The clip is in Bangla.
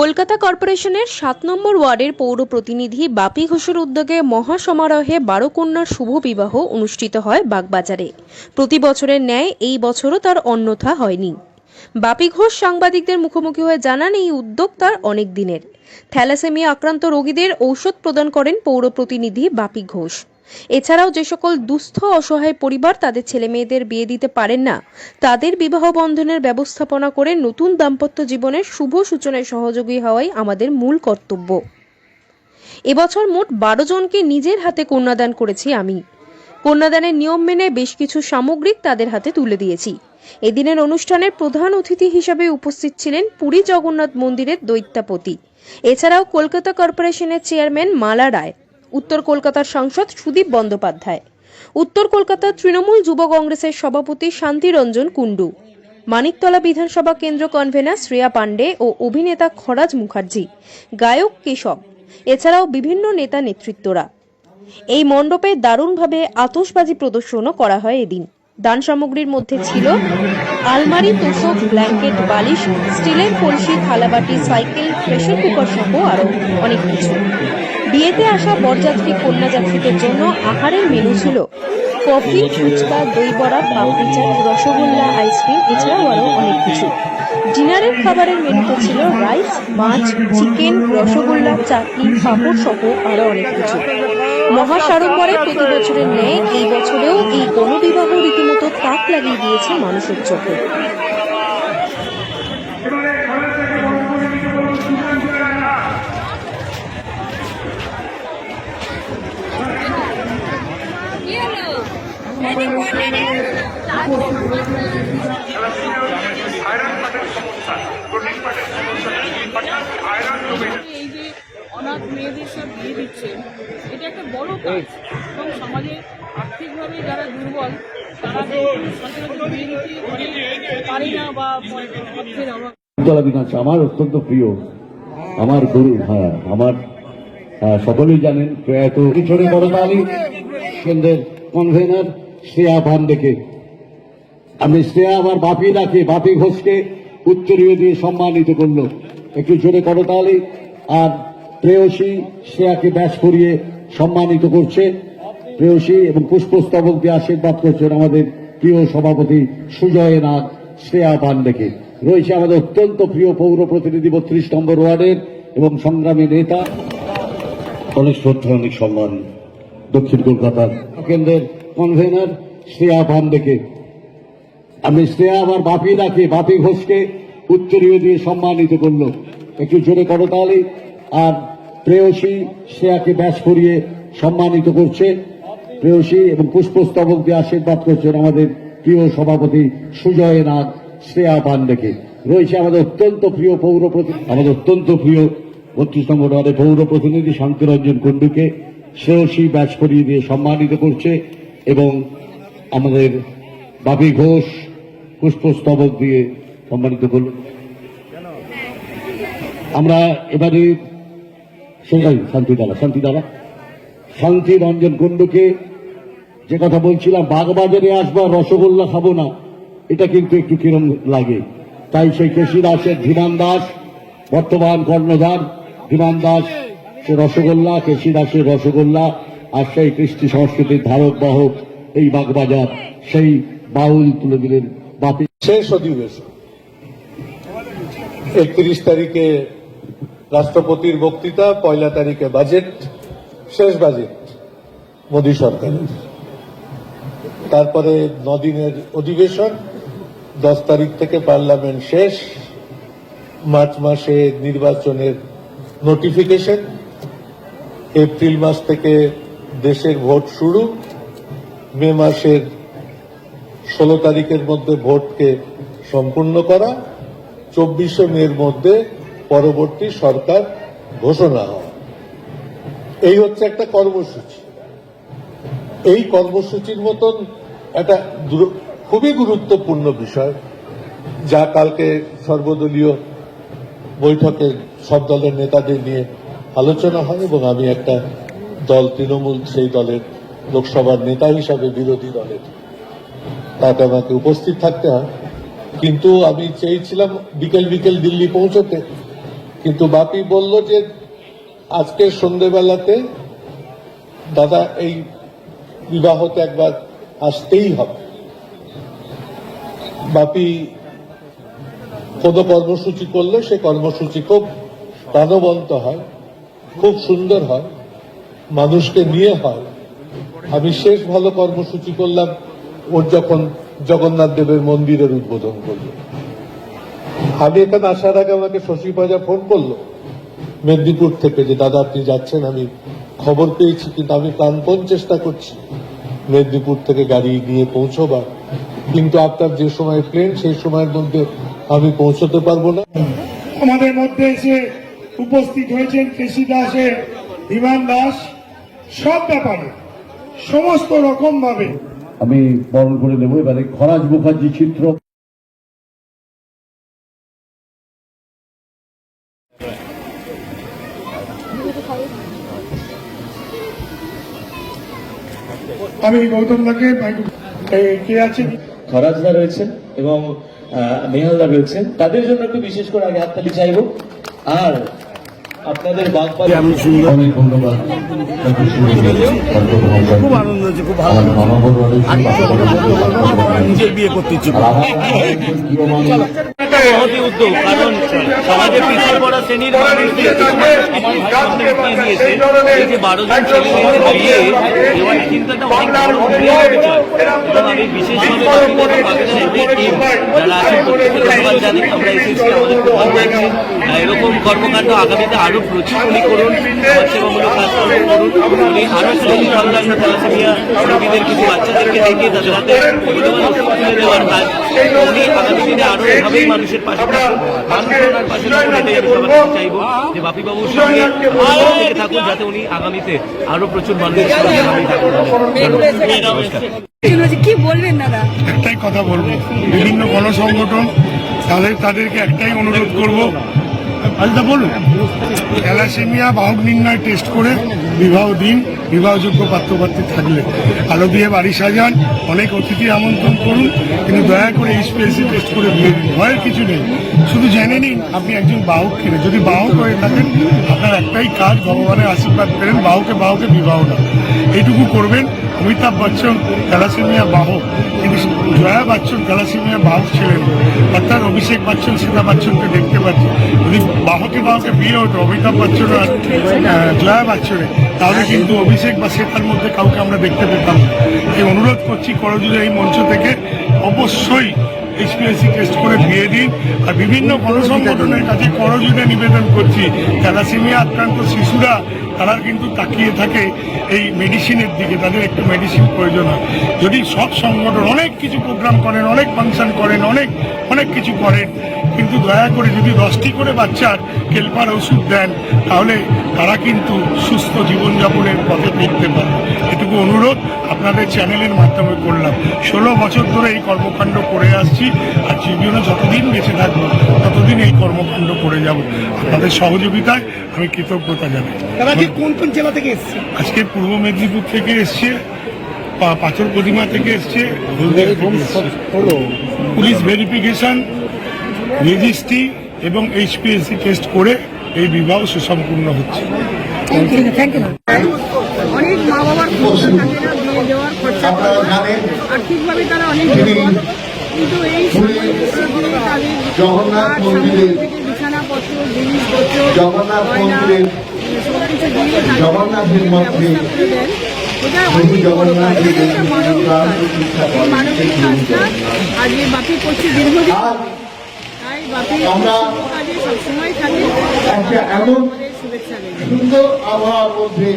কলকাতা কর্পোরেশনের সাত নম্বর ওয়ার্ডের পৌর প্রতিনিধি বাপি ঘোষের উদ্যোগে মহাসমারোহে বারো কন্যার শুভ বিবাহ অনুষ্ঠিত হয় বাগবাজারে। প্রতি বছরের ন্যায় এই বছরও তার অন্যথা হয়নি। বাপি ঘোষ সাংবাদিকদের মুখোমুখি হয়ে জানান, এই উদ্যোগ তার অনেক দিনের। থ্যালাসেমিয়া আক্রান্ত রোগীদের ঔষধ প্রদান করেন পৌর প্রতিনিধি বাপি ঘোষ। এছাড়াও যে সকল দুস্থ অসহায় পরিবার তাদের ছেলে মেয়েদের বিয়ে দিতে পারেন না, তাদের বিবাহ বন্ধনের ব্যবস্থাপনা করে নতুন দাম্পত্য জীবনের শুভ সূচনায় সহযোগী হওয়াই আমাদের মূল কর্তব্য। এবছর মোট বারো জনকে নিজের হাতে কন্যাদান করেছি আমি। কন্যাদানের নিয়ম মেনে বেশ কিছু সামগ্রিক তাদের হাতে তুলে দিয়েছি। এদিনের অনুষ্ঠানের প্রধান অতিথি হিসাবে উপস্থিত ছিলেন পুরী জগন্নাথ মন্দিরের দৈত্যাপতি। এছাড়াও কলকাতা কর্পোরেশনের চেয়ারম্যান মালা রায়। উত্তর কলকাতার সাংসদ সুদীপ বন্দ্যোপাধ্যায়। উত্তর কলকাতা তৃণমূল যুব কংগ্রেসের সভাপতি শান্তিরঞ্জন কুণ্ডু। মানিকতলা বিধানসভা কেন্দ্র কনভেনার শ্রেয়া পাণ্ডে ও অভিনেতা খরাজ মুখার্জি। গায়ক কেশব। এছাড়াও বিভিন্ন নেতা নেতৃত্বরা। এই মণ্ডপে দারুণভাবে আতশবাজি প্রদর্শনও করা হয় এদিন। দান সামগ্রীর মধ্যে ছিল আলমারি, তোষক, ব্ল্যাঙ্কেট, বালিশ, স্টিলের কলসি থালাবাটি, সাইকেল প্রেশার কুকার সহ আরও অনেক কিছু। বিয়েতে আসা বরযাত্রী কন্যাযাত্রীদের জন্য আহারের মেনু ছিল কফি, ফুচকা, দই বড়া পাপড়ি চাট রসগোল্লা, আইসক্রিম, এছাড়াও আরও অনেক কিছু। ডিনারের খাবারের মেনুতে ছিল রাইস, মাছ, চিকেন, রসগোল্লা, চাটনি, পাঁপড় সহ আরও অনেক কিছু। মহাসাড়ম্বরে প্রতি বছরের ন্যায় এই বছরেও এই গণবিবাহ রীতিমতো তাক লাগিয়ে দিয়েছে মানুষের চোখে। মেয়েদের সব বিয়ে দিচ্ছে। এটা একটা বড় কাজ। এবং সমাজে আর্থিকভাবে যারা দুর্বল তারা সচরাচর বিয়ে দিতে পারে না বা অর্থের অভাব আমার অত্যন্ত প্রিয় আমার গুরু হ্যাঁ আমার সকলেই জানেন প্রয়াত কিশোরী বড়তালি কেন্দ্রের কনভেনার শ্রেয়া পান্ডেকে আমি শ্রেয়া আমার বাপি ডাকে বাপি ঘোষকে উচ্চরীয় দিয়ে সম্মানিত করল। একটু জোরে করতালি আর প্রেয়সী শ্রেয়াকে ব্যাস করিয়ে সম্মানিত করছে। প্রেয়সী এবং পুষ্পস্তবক দিয়ে আশীর্বাদ করছেন আমাদের প্রিয় সভাপতি সুজয় নাথ শ্রেয়া পান্ডেকে রয়েছে আমাদের অত্যন্ত প্রিয় পৌর প্রতিনিধি বত্রিশ নম্বর ওয়ার্ডের এবং সংগ্রামী নেতা। অনেক শ্রদ্ধা, অনেক সম্মান দক্ষিণ কলকাতার কেন্দ্রের কনভেনার শ্রেয়া পান্ডেকে আমি শ্রেয়া আমার বাপি ডাকে, বাপি ঘোষকে উত্তরীয় দিয়ে সম্মানিত করল। একটু জোরে করতালি আর প্রেয়সী শ্রেয়াকে ব্যাস করিয়ে সম্মানিত করছে। প্রেয়সী এবং পুষ্পস্তবক দিয়ে আশীর্বাদ করছেন আমাদের প্রিয় সভাপতি সুজয় নাথ শ্রেয়া পান্ডেকে। রয়েছে আমাদের অত্যন্ত প্রিয় পৌর আমাদের অত্যন্ত প্রিয় বত্রিশ নম্বর ওয়ার্ডের পৌর প্রতিনিধি শান্তিরঞ্জন কুণ্ডুকে শ্রেয়সী ব্যাচ করিয়ে দিয়ে সম্মানিত করছে এবং আমাদের বাপি ঘোষ পুষ্পস্তবক দিয়ে সম্মানিত করল। আমরা এবারে সেটাই শান্তি দাদা, শান্তি রঞ্জন কুণ্ডুকে যে কথা বলছিলাম, বাগবাজারে আসব, রসগোল্লা খাব না। এটা কিন্তু একটু কিরম লাগে। তাই সেই কেশী দাসের ধীমান দাস, বর্তমান কর্ণধার ধীমান দাস, সে রসগোল্লা, কেশী দাসের রসগোল্লা, আর সেই কৃষ্টি সংস্কৃতির ধারক বাহক এই বাগবাজার, সেই বাউল তুলে দিলেন বাপি। শেষ অধিবেশন। একত্রিশ তারিখে রাষ্ট্রপতির বক্তৃতা, পয়লা তারিখে বাজেট শেষ বাজেট মোদী সরকারের। তারপরে নদিনের অধিবেশন, দশ তারিখ থেকে পার্লামেন্ট শেষ, মার্চ মাসে নির্বাচনের নোটিফিকেশন এপ্রিল মাস থেকে দেশের ভোট শুরু, মে মাসের ষোলো তারিখের মধ্যে ভোটকে সম্পূর্ণ করা, চব্বিশে মের মধ্যে পরবর্তী সরকার ঘোষণা হয়। এই হচ্ছে একটা কর্মসূচি। এই কর্মসূচির মতন একটা খুবই গুরুত্বপূর্ণ বিষয়, যা কালকে সর্বদলীয় বৈঠকে সব দলের নেতাদের নিয়ে আলোচনা হয় এবং আমি একটা দল, তৃণমূল, সেই দলের লোকসভার নেতা হিসাবে বিরোধী দলের। তাতে আমাকে উপস্থিত থাকতে হয়। কিন্তু আমি চেয়েছিলাম বিকেল বিকেল দিল্লি পৌঁছতে কিন্তু বাপি বলল যে, আজকে সন্ধেবেলাতে দাদা এই বিবাহতে একবার আসতেই হবে। বাপি কোনো কর্মসূচি করলে সে কর্মসূচি খুব প্রাণবন্ত হয়, খুব সুন্দর হয়, মানুষকে নিয়ে হয়। আমি শেষ ভালো কর্মসূচি করলাম, ওর যখন জগন্নাথ দেবের মন্দিরের উদ্বোধন করল। আমি এখানে আসার আগে আমাকে শশী পাজা ফোন করল। মেদিনীপুর থেকে যে দাদা আপনি যাচ্ছেন আমি খবর পেয়েছি কিন্তু আমি প্রাণপণ চেষ্টা করছি। মেদিনীপুর থেকে গাড়ি নিয়ে পৌঁছবার। কিন্তু আপনার যে সময় প্লেন সেই সময়ের মধ্যে আমি পৌঁছতে পারব না। আমাদের মধ্যে এসে উপস্থিত হয়েছেন কেশি দাসের বিমান দাস। সব ব্যাপারে সমস্ত রকম ভাবে আমি বরণ করে নেব। এবারে খরাজ মুখার্জি চিত্র। আমি গৌতম দাকে কে আছেন? খরাজদা রয়েছেন এবং আহ, নেহালদা রয়েছেন। তাদের জন্য একটু বিশেষ করে আগে হাততালি চাইব। আর আপনাদের বাগবাড়ি আমি অনেক ধন্যবাদ। খুব আনন্দ হচ্ছে খুব ভালো। নিজের বিয়ে করতে ইচ্ছে মহতি উদ্যোগ কারণ সমাজের পিছিয়ে পড়া শ্রেণির এই যে বারো জন ছেলে বিয়ে এবার কিন্তু একটা অনেক বড় উদ্যোগ বিচার এবং আমি বিশেষভাবে বাকিদের বাকিদের এদের টিম যারা আছেন ধন্যবাদ জানাই। আমরা এসেছি আমাদের খুব ভালো লাগছে আর এরকম কর্মকাণ্ড আগামীতে আরও প্রচুর উনি করুন কাজকর্ম করুন উনি আরও থ্যালাসেমিয়া রোগীদের কিছু বাচ্চাদেরকে দেখে তাদের হাতে তুলে দেওয়ার কাজ। উনি আগামী দিনে আরও এভাবেই মানুষের পাশে থাকুন মানুষ ওনার পাশে কাছে চাইব। যে বাপি বাবুর সঙ্গে থাকুন যাতে উনি আগামীতে আরও প্রচুর মানুষের কি বলবেন দাদা? একটাই কথা বলব বিভিন্ন গণসংগঠন তাদের তাদেরকে একটাই অনুরোধ করব আলদা বলুন থ্যালাসেমিয়া বাহক নির্ণয় টেস্ট করে বিবাহ দিন। বিবাহযোগ্য পাত্রপাত্রী থাকলে। আলো দিয়ে বাড়ি সাজান, অনেক অতিথি আমন্ত্রণ করুন, কিন্তু দয়া করে স্পেসি টেস্ট করে দিয়ে দিন ভয়ের কিছু নেই। শুধু জেনে নিন, আপনি একজন বাহক কিনে। যদি বাহক হয়ে থাকেন, আপনার একটাই কাজ, ভগবানের আশীর্বাদ পেলেন, বাহুকে বাহুকে বিবাহ না এইটুকু করবেন অমিতাভ বচ্চন, থ্যালাসেমিয়া বাহক তিনি জয়া বচ্চন, থ্যালাসেমিয়া বাহক ছিলেন। অর্থাৎ অভিষেক বচ্চন, সীতা বচ্চনকে দেখতে পাচ্ছি। যদি বাহকে বাহকে বিয়ে হতো, অমিতাভ বচ্চন আর জয়া বচ্চনে। তাহলে কিন্তু অভিষেক বা শ্বেতার মধ্যে কাউকে আমরা দেখতে পেতাম। এই অনুরোধ করছি করজুড়ে এই মঞ্চ থেকে অবশ্যই এইচপিএসসি টেস্ট করে বিয়ে দিন। আর বিভিন্ন গণসংগঠনের কাছে করজুড়ে নিবেদন করছি। থ্যালাসেমিয়া আক্রান্ত শিশুরা তারা কিন্তু তাকিয়ে থাকে এই মেডিসিনের দিকে, তাদের একটু মেডিসিন প্রয়োজন হয়। যদি সব সংগঠন অনেক কিছু প্রোগ্রাম করেন, অনেক ফাংশন করেন, অনেক অনেক কিছু করেন কিন্তু দয়া করে যদি দশটি করে বাচ্চার কেলপার ওষুধ দেন তাহলে তারা কিন্তু সুস্থ জীবনযাপনের পথে ফিরতে পারে। এটুকু অনুরোধ আপনাদের চ্যানেলের মাধ্যমে করলাম। ষোলো বছর ধরে এই কর্মকাণ্ড করে আসছি আর জীবনে যতদিন বেঁচে থাকব ততদিন এই কর্মকাণ্ড করে যাব। আপনাদের সহযোগিতায় আমি কৃতজ্ঞতা জানাই। কোন কোন জেলা থেকে এসছে? আজকে পূর্ব মেদিনীপুর থেকে এসছে পা- পাথর প্রতিমা থেকে এসছে থেকে এসছে। পুলিশ ভেরিফিকেশন রেজিস্ট্রি এবং এইচপিএসসি টেস্ট করে এই বিবাহ সুসম্পূর্ণ হচ্ছে। অনেক মা বাবার খরচা থাকে না বিয়ে দেওয়ার খরচা আর্থিকভাবে তারা অনেক কিন্তু এই সময় জগন্নাথ মন্দিরের- বিছানাপত্র জিনিসপত্র জগন্নাথ মন্দিরের সবকিছু দিয়ে তাদের জগন্নাথের মধ্যে প্রভু আজকে করছে দীর্ঘদিন। আমরা সবসময় থাকি একটা এমন সুন্দর আবহাওয়ার মধ্যে